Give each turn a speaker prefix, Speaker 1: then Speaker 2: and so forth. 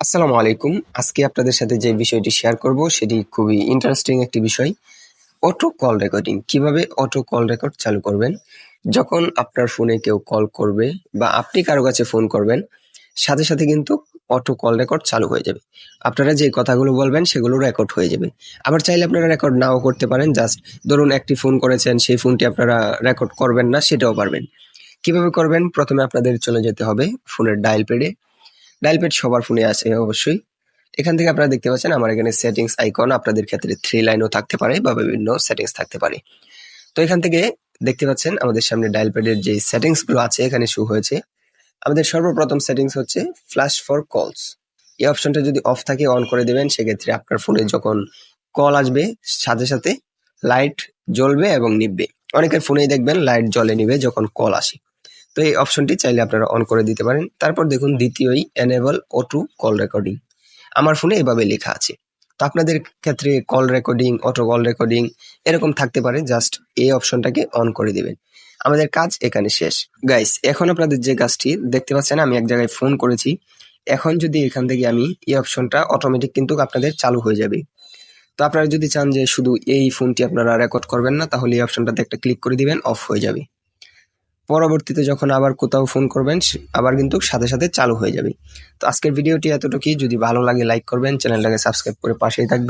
Speaker 1: আসসালামু আলাইকুম। আজকে আপনাদের সাথে যে বিষয়টি শেয়ার করব, সেটি খুবই ইন্টারেস্টিং একটি বিষয়। অটো কল রেকর্ডিং কীভাবে অটো কল রেকর্ড চালু করবেন? যখন আপনার ফোনে কেউ কল করবে বা আপনি কারও কাছে ফোন করবেন, সাথে সাথে কিন্তু অটো কল রেকর্ড চালু হয়ে যাবে। আপনারা যে কথাগুলো বলবেন, সেগুলো রেকর্ড হয়ে যাবে। আবার চাইলে আপনারা রেকর্ড নাও করতে পারেন। জাস্ট ধরুন একটি ফোন করেছেন, সেই ফোনটি আপনারা রেকর্ড করবেন না, সেটাও পারবেন। কীভাবে করবেন? প্রথমে আপনাদের চলে যেতে হবে ফোনের ডায়াল পেডে ডায়াল প্যাড সবার ফোনে আছে অবশ্যই। এখান থেকে আপনারা দেখতে পাচ্ছেন আমার এখানে সেটিংস আইকন আপনাদের ক্ষেত্রে থ্রি লাইনও থাকতে পারে বা বিভিন্ন সেটিংস থাকতে পারে। তো এখান থেকে দেখতে পাচ্ছেন আমাদের সামনে ডায়াল প্যাডের যে সেটিংসগুলো আছে, এখানে শু হয়েছে। আমাদের সর্বপ্রথম সেটিংস হচ্ছে ফ্ল্যাশ ফর কলস এই অপশনটা যদি অফ থাকে অন করে দেবেন, সেক্ষেত্রে আপনার ফোনে যখন কল আসবে, সাথে সাথে লাইট জ্বলবে এবং নিববে অনেকের ফোনেই দেখবেন লাইট জ্বলে নিবে যখন কল আসে। তো এই অপশনটি চাইলে আপনারা অন করে দিতে পারেন। তারপর দেখুন দ্বিতীয়ই এনেবল অটো কল রেকর্ডিং আমার ফোনে এভাবে লেখা আছে। তো আপনাদের ক্ষেত্রে call recording auto call recording এরকম থাকতে পারে জাস্ট এই অপশনটাকে অন করে দিবেন। আমাদের কাজ এখানে শেষ। গাইস এখন আপনাদের যে কাজটি দেখতে পাচ্ছেন, আমি এক জায়গায় ফোন করেছি। এখন যদি এখান থেকে আমি এই অপশনটা অটোমেটিক কিন্তু আপনাদের চালু হয়ে যাবে। তো আপনারা যদি চান যে শুধু এই ফোনটি আপনারা রেকর্ড করবেন না, তাহলে এই অপশনটাতে একটা ক্লিক করে দিবেন অফ হয়ে যাবে। পরবর্তীতে যখন আবার কোথাও ফোন করবেন আবার কিন্তু সাথে সাথে চালু হয়ে যাবে। তো আজকের ভিডিওটি এতটুকুই। যদি ভালো লাগে লাইক করবেন, চ্যানেলটাকে সাবস্ক্রাইব করে পাশেই থাকবেন।